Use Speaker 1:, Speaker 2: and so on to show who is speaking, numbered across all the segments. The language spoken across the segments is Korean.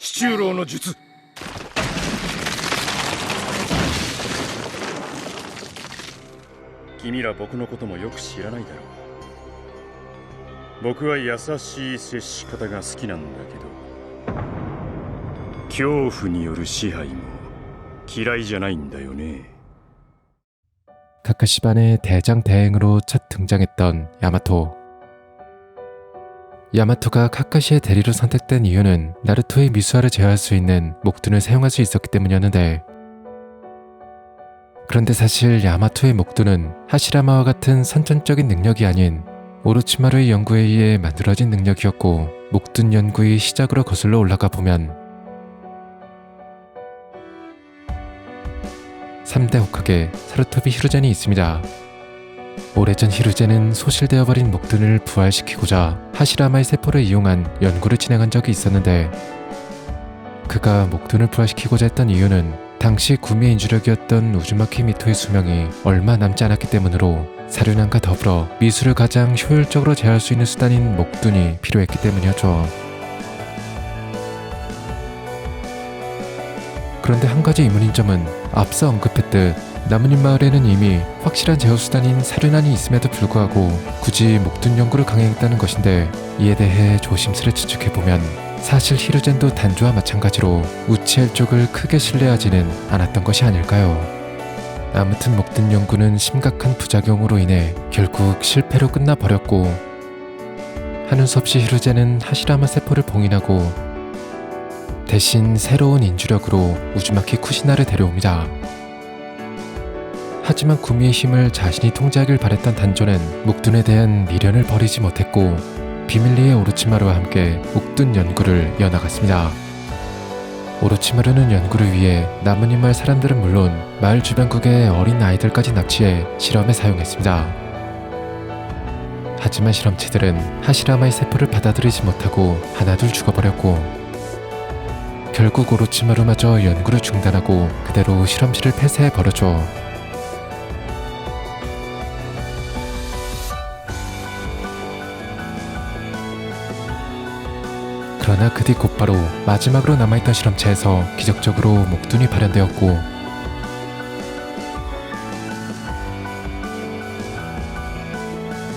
Speaker 1: 七十郎の術君ら僕のこともよく知らないだろう僕は優しい接し方が好きなんだけど恐怖による支配も嫌いじゃないんだよね
Speaker 2: 카카시반의 대장 대행으로 첫 등장했던 야마토. 야마토가 카카시의 대리로 선택된 이유는 나루토의 미수아를 제어할 수 있는 목둔을 사용할 수 있었기 때문이었는데 그런데 사실 야마토의 목둔은 하시라마와 같은 선천적인 능력이 아닌 오로치마루의 연구에 의해 만들어진 능력이었고 목둔 연구의 시작으로 거슬러 올라가 보면 3대 호크게 사루토비 히루젠이 있습니다. 오래전 히루젠은 소실되어 버린 목둔을 부활시키고자 하시라마의 세포를 이용한 연구를 진행한 적이 있었는데 그가 목둔을 부활시키고자 했던 이유는 당시 구미의 인주력이었던 우즈마키 미토의 수명이 얼마 남지 않았기 때문으로 사륜안과 더불어 미술을 가장 효율적으로 제어할 수 있는 수단인 목둔이 필요했기 때문이었죠. 그런데 한 가지 의문인 점은 앞서 언급했듯 나무님 마을에는 이미 확실한 제어 수단인 사륜안이 있음에도 불구하고 굳이 목둔 연구를 강행했다는 것인데 이에 대해 조심스레 추측해 보면 사실 히루젠도 단조와 마찬가지로 우치엘 쪽을 크게 신뢰하지는 않았던 것이 아닐까요? 아무튼 목둔 연구는 심각한 부작용으로 인해 결국 실패로 끝나버렸고 수 없이 히루젠은 하시라마 세포를 봉인하고 대신 새로운 인주력으로 우즈마키 쿠시나를 데려옵니다. 하지만 구미의 힘을 자신이 통제하길 바랬던 단조는 목둔에 대한 미련을 버리지 못했고 비밀리에 오로치마루와 함께 목둔 연구를 이어나갔습니다. 오로치마루는 연구를 위해 나무님 마을 사람들은 물론 마을 주변국의 어린 아이들까지 납치해 실험에 사용했습니다. 하지만 실험체들은 하시라마의 세포를 받아들이지 못하고 하나둘 죽어버렸고 결국 오로치마루마저 연구를 중단하고 그대로 실험실을 폐쇄해 버렸죠. 그러나 그 뒤 곧바로 마지막으로 남아있던 실험체에서 기적적으로 목둔이 발현되었고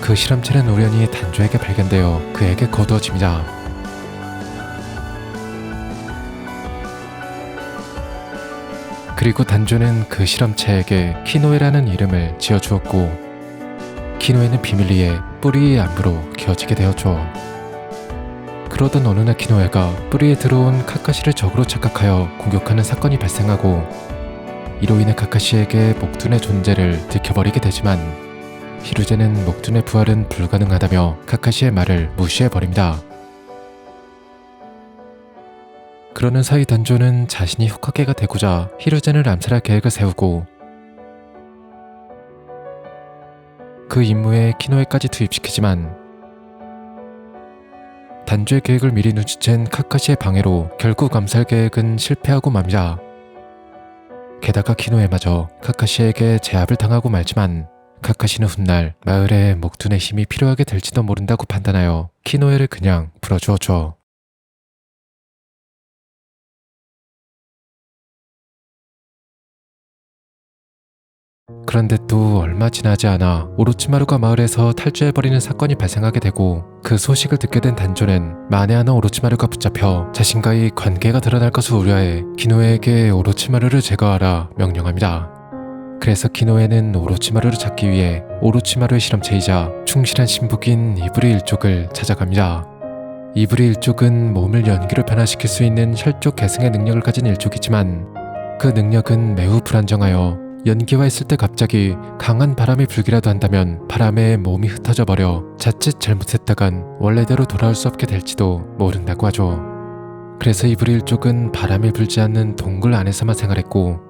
Speaker 2: 그 실험체는 우연히 단조에게 발견되어 그에게 거두어집니다. 그리고 단조는 그 실험체에게 키노에라는 이름을 지어주었고 키노에는 비밀리에 뿌리의 안부로 기어지게 되었죠. 그러던 어느 날 키노에가 뿌리에 들어온 카카시를 적으로 착각하여 공격하는 사건이 발생하고 이로 인해 카카시에게 목둔의 존재를 들켜버리게 되지만 히루제는 목둔의 부활은 불가능하다며 카카시의 말을 무시해버립니다. 그러는 사이 단조는 자신이 호카게가 되고자 히루젠을 암살할 계획을 세우고 그 임무에 키노에까지 투입시키지만 단조의 계획을 미리 눈치챈 카카시의 방해로 결국 암살 계획은 실패하고 맙니다. 게다가 키노에마저 카카시에게 제압을 당하고 말지만 카카시는 훗날 마을에 목둔의 힘이 필요하게 될지도 모른다고 판단하여 키노에를 그냥 불어주었죠. 그런데 또 얼마 지나지 않아 오로치마루가 마을에서 탈주해버리는 사건이 발생하게 되고 그 소식을 듣게 된 단조는 만에 하나 오로치마루가 붙잡혀 자신과의 관계가 드러날 것을 우려해 키노에게 오로치마루를 제거하라 명령합니다. 그래서 키노에는 오로치마루를 찾기 위해 오로치마루의 실험체이자 충실한 신복인 이브리 일족을 찾아갑니다. 이브리 일족은 몸을 연기로 변화시킬 수 있는 혈족 계승의 능력을 가진 일족이지만 그 능력은 매우 불안정하여 연기화했을 때 갑자기 강한 바람이 불기라도 한다면 바람에 몸이 흩어져 버려 자칫 잘못했다간 원래대로 돌아올 수 없게 될지도 모른다고 하죠. 그래서 이브릴 쪽은 바람이 불지 않는 동굴 안에서만 생활했고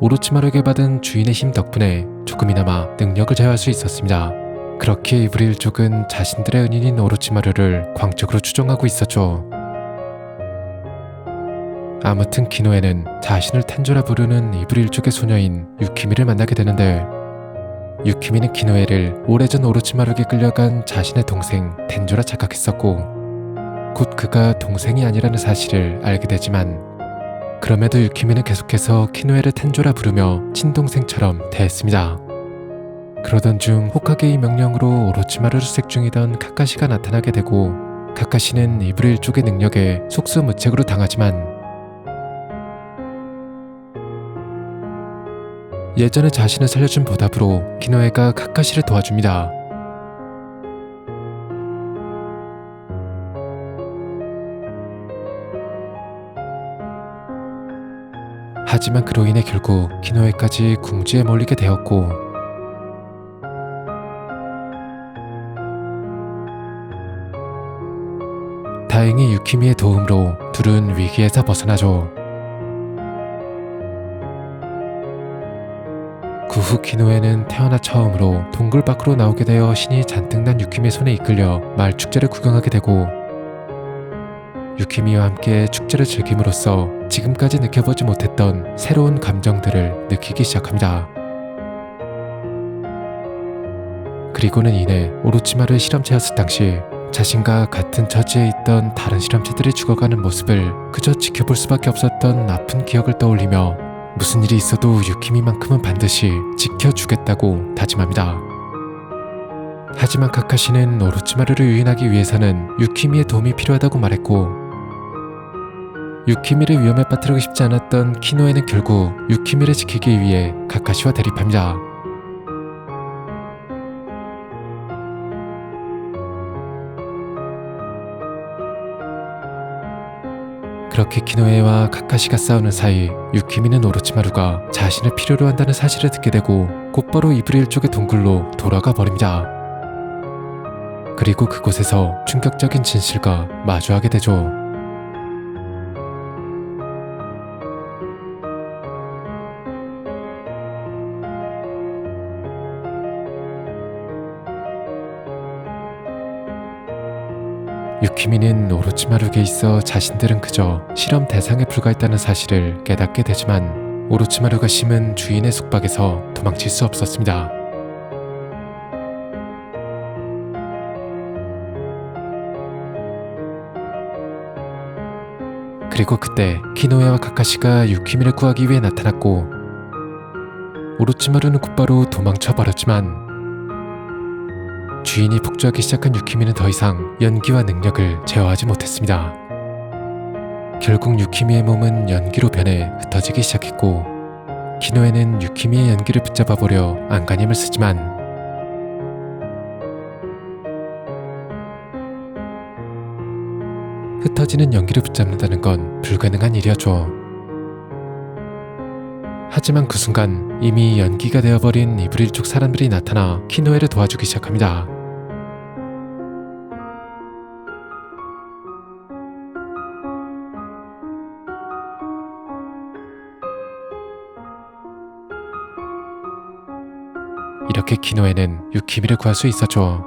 Speaker 2: 오로치마루에게 받은 주인의 힘 덕분에 조금이나마 능력을 제어할 수 있었습니다. 그렇게 이브릴 쪽은 자신들의 은인인 오로치마루를 광적으로 추종하고 있었죠. 아무튼 키노에는 자신을 탄조라 부르는 이브릴 쪽의 소녀인 유키미를 만나게 되는데 유키미는 키노에를 오래전 오로치마루에 끌려간 자신의 동생 텐조라 착각했었고 곧 그가 동생이 아니라는 사실을 알게 되지만 그럼에도 유키미는 계속해서 키노에를 텐조라 부르며 친동생처럼 대했습니다. 그러던 중 호카게의 명령으로 오로치마루를 수색 중이던 카카시가 나타나게 되고 카카시는 이브릴 쪽의 능력에 속수무책으로 당하지만 예전에 자신을 살려준 보답으로 키노에가 카카시를 도와줍니다. 하지만 그로 인해 결국 키노에까지 궁지에 몰리게 되었고 다행히 유키미의 도움으로 둘은 위기에서 벗어나죠. 후 키노에는 태어나 처음으로 동굴 밖으로 나오게 되어 신이 잔뜩 난 유키미의 손에 이끌려 마을 축제를 구경하게 되고 유키미와 함께 축제를 즐김으로써 지금까지 느껴보지 못했던 새로운 감정들을 느끼기 시작합니다. 그리고는 이내 오로치마루의 실험체였을 당시 자신과 같은 처지에 있던 다른 실험체들이 죽어가는 모습을 그저 지켜볼 수밖에 없었던 아픈 기억을 떠올리며 무슨 일이 있어도 유키미만큼은 반드시 지켜주겠다고 다짐합니다. 하지만 카카시는 오로치마루를 유인하기 위해서는 유키미의 도움이 필요하다고 말했고 유키미를 위험에 빠뜨리고 싶지 않았던 키노에는 결국 유키미를 지키기 위해 카카시와 대립합니다. 그렇게 키노에와 카카시가 싸우는 사이 유키미는 오로치마루가 자신을 필요로 한다는 사실을 듣게 되고 곧바로 이브릴 쪽의 동굴로 돌아가 버립니다. 그리고 그곳에서 충격적인 진실과 마주하게 되죠. 유키미는 오로치마루에게 있어 자신들은 그저 실험 대상에 불과했다는 사실을 깨닫게 되지만 오로치마루가 심은 주인의 숙박에서 도망칠 수 없었습니다. 그리고 그때 키노에와 카카시가 유키미를 구하기 위해 나타났고 오로치마루는 곧바로 도망쳐 버렸지만 주인이 폭주하기 시작한 유키미는 더 이상 연기와 능력을 제어하지 못했습니다. 결국 유키미의 몸은 연기로 변해 흩어지기 시작했고 키노에는 유키미의 연기를 붙잡아 보려 안간힘을 쓰지만 흩어지는 연기를 붙잡는다는 건 불가능한 일이었죠. 하지만 그 순간 이미 연기가 되어버린 이브릴 쪽 사람들이 나타나 키노에를 도와주기 시작합니다. 이렇게 키노에는 유키미를 구할 수 있었죠.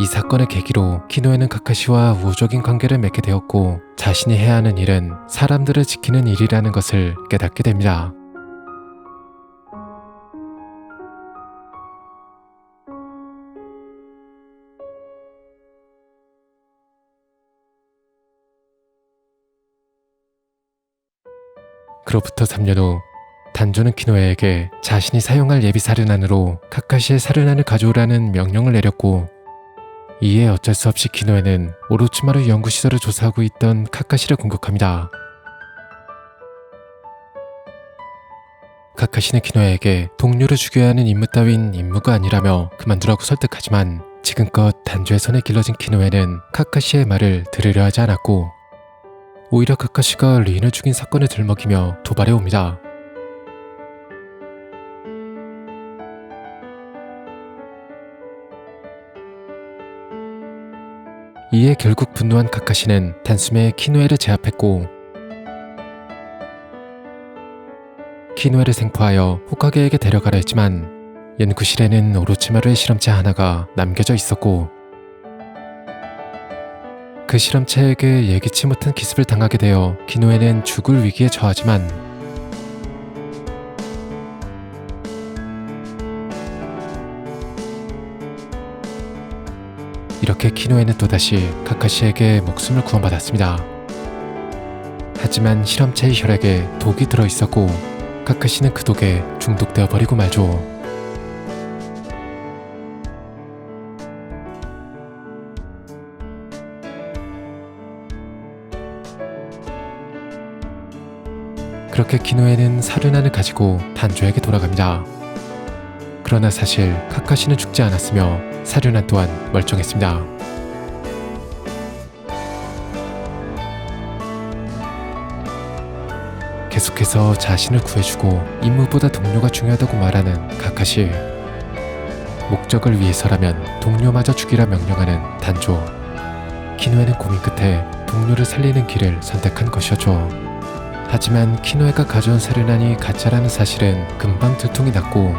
Speaker 2: 이 사건을 계기로 키노에는 카카시와 우호적인 관계를 맺게 되었고 자신이 해야 하는 일은 사람들을 지키는 일이라는 것을 깨닫게 됩니다. 그로부터 3년 후 단조는 키노에에게 자신이 사용할 예비 사륜안으로 카카시의 사륜안을 가져오라는 명령을 내렸고 이에 어쩔 수 없이 키노에는 오로치마루 연구시설을 조사하고 있던 카카시를 공격합니다. 카카시는 키노에에게 동료를 죽여야 하는 임무 따윈 임무가 아니라며 그만두라고 설득하지만 지금껏 단조의 손에 길러진 키노에는 카카시의 말을 들으려 하지 않았고 오히려 카카시가 리인을 죽인 사건을 들먹이며 도발해 옵니다. 이에 결국 분노한 카카시는 단숨에 키노에를 제압했고 키노에를 생포하여 호카게에게 데려가려 했지만 연구실에는 오로치마루의 실험체 하나가 남겨져 있었고 그 실험체에게 예기치 못한 기습을 당하게 되어 키노에는 죽을 위기에 처하지만 이렇게 키노에는 또다시 카카시에게 목숨을 구원받았습니다. 하지만 실험체의 혈액에 독이 들어있었고 카카시는 그 독에 중독되어 버리고 말죠. 그렇게 키노에는 사륜안을 가지고 단조에게 돌아갑니다. 그러나 사실 카카시는 죽지 않았으며 사륜안 또한 멀쩡했습니다. 계속해서 자신을 구해주고 임무보다 동료가 중요하다고 말하는 카카시. 목적을 위해서라면 동료마저 죽이라 명령하는 단조. 키노에는 고민 끝에 동료를 살리는 길을 선택한 것이었죠. 하지만 키노에가 가져온 사륜안이 가짜라는 사실은 금방 들통이 났고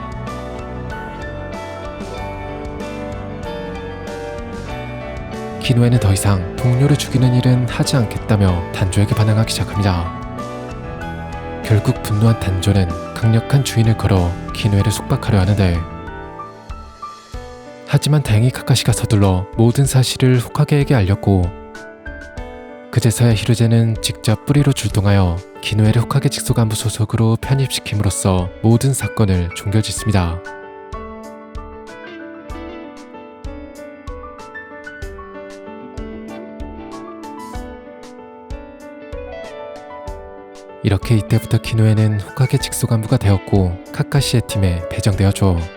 Speaker 2: 키노에는 더 이상 동료를 죽이는 일은 하지 않겠다며 단조에게 반항하기 시작합니다. 결국 분노한 단조는 강력한 주인을 걸어 키노에를 속박하려 하는데 하지만 다행히 카카시가 서둘러 모든 사실을 호카게에게 알렸고 그제서야 히르제는 직접 뿌리로 출동하여 기노에를 호카게 직소간부 소속으로 편입시킴으로써 모든 사건을 종결짓습니다. 이렇게 이때부터 키노에는 호카게 직소간부가 되었고 카카시의 팀에 배정되었죠.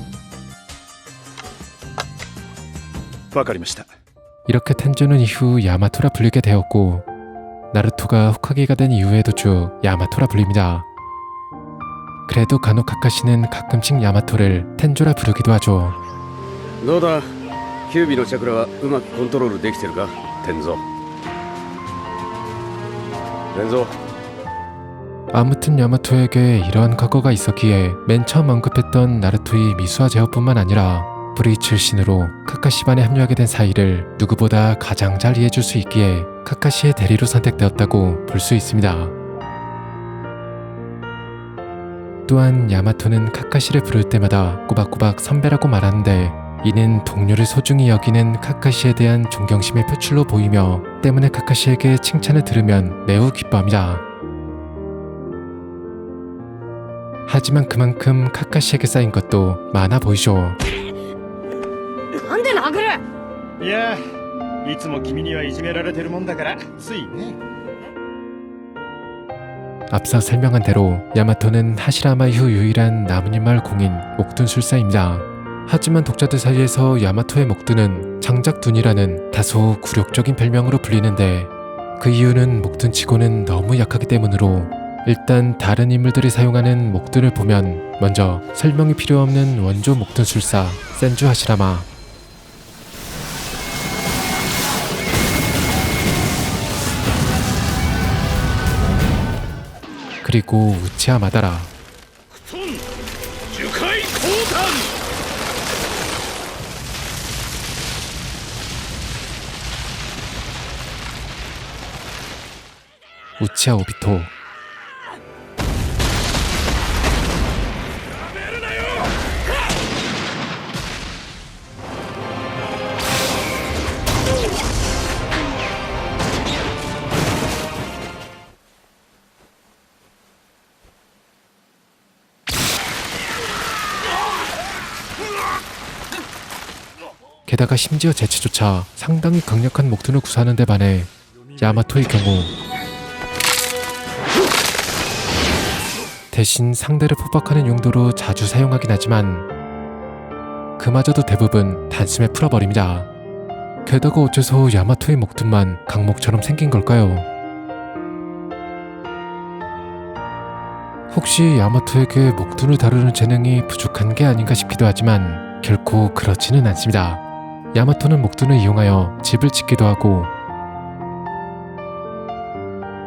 Speaker 1: わかりました
Speaker 2: 이렇게 텐조는 이후 야마토라 불리게 되었고 나루토가 호카게가 된 이후에도 쭉 야마토라 불립니다. 그래도 간혹 카카시는 가끔씩 야마토를 텐조라 부르기도 하죠.
Speaker 3: どうだキュービのチャクラはうまくコントロールできてるか天蔵天蔵
Speaker 2: 아무튼 야마토에게 이러한 과거가 있었기에 맨 처음 언급했던 나루토의 미수와 제어뿐만 아니라 브리 출신으로 카카시반에 합류하게 된 사이를 누구보다 가장 잘 이해해줄 수 있기에 카카시의 대리로 선택되었다고 볼 수 있습니다. 또한 야마토는 카카시를 부를 때마다 꼬박꼬박 선배라고 말하는데 이는 동료를 소중히 여기는 카카시에 대한 존경심의 표출로 보이며 때문에 카카시에게 칭찬을 들으면 매우 기뻐합니다. 하지만 그만큼 카카시에게 쌓인 것도 많아 보이죠.
Speaker 4: なんで殴る
Speaker 1: いやいつも君にはいじめられてるもんだからついね
Speaker 2: 앞서 설명한 대로 야마토는 하시라마 이후 유일한 나무님 마을 공인 목둔술사입니다. 하지만 독자들 사이에서 야마토의 목둔은 장작둔이라는 다소 굴욕적인 별명으로 불리는데 그 이유는 목둔치고는 너무 약하기 때문으로 일단 다른 인물들이 사용하는 목둔을 보면 먼저 설명이 필요 없는 원조 목둔술사 센주 하시라마 그리고 우치야마다라. 우치야 오비토. 게다가 심지어 제치조차 상당히 강력한 목둔을 구사하는 데 반해 야마토의 경우 대신 상대를 포박하는 용도로 자주 사용하긴 하지만 그마저도 대부분 단숨에 풀어버립니다. 게다가 어째서 야마토의 목둔만 강목처럼 생긴 걸까요? 혹시 야마토에게 목둔을 다루는 재능이 부족한 게 아닌가 싶기도 하지만 결코 그렇지는 않습니다. 야마토는 목둔을 이용하여 집을 짓기도 하고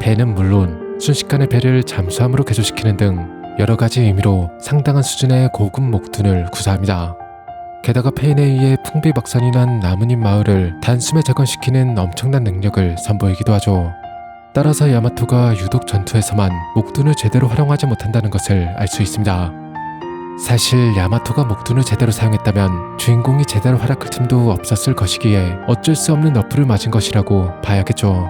Speaker 2: 배는 물론 순식간에 배를 잠수함으로 개조시키는 등 여러 가지 의미로 상당한 수준의 고급 목둔을 구사합니다. 게다가 페인에 의해 풍비박산이 난 나뭇잎 마을을 단숨에 재건시키는 엄청난 능력을 선보이기도 하죠. 따라서 야마토가 유독 전투에서만 목둔을 제대로 활용하지 못한다는 것을 알 수 있습니다. 사실 야마토가 목둔을 제대로 사용했다면 주인공이 제대로 활약할 틈도 없었을 것이기에 어쩔 수 없는 너프를 맞은 것이라고 봐야겠죠.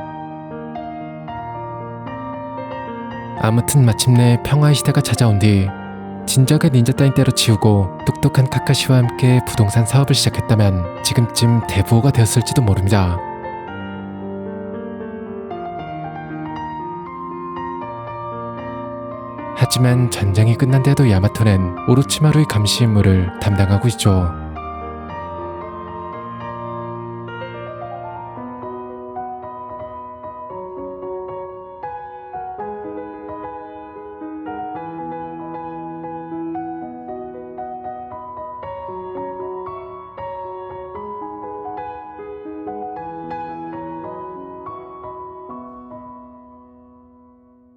Speaker 2: 아무튼 마침내 평화의 시대가 찾아온 뒤 진작에 닌자 따윈 때려치우고 똑똑한 카카시와 함께 부동산 사업을 시작했다면 지금쯤 대부호가 되었을지도 모릅니다. 하지만 전쟁이 끝난 데도 야마토는 오로치마루의 감시 임무를 담당하고 있죠.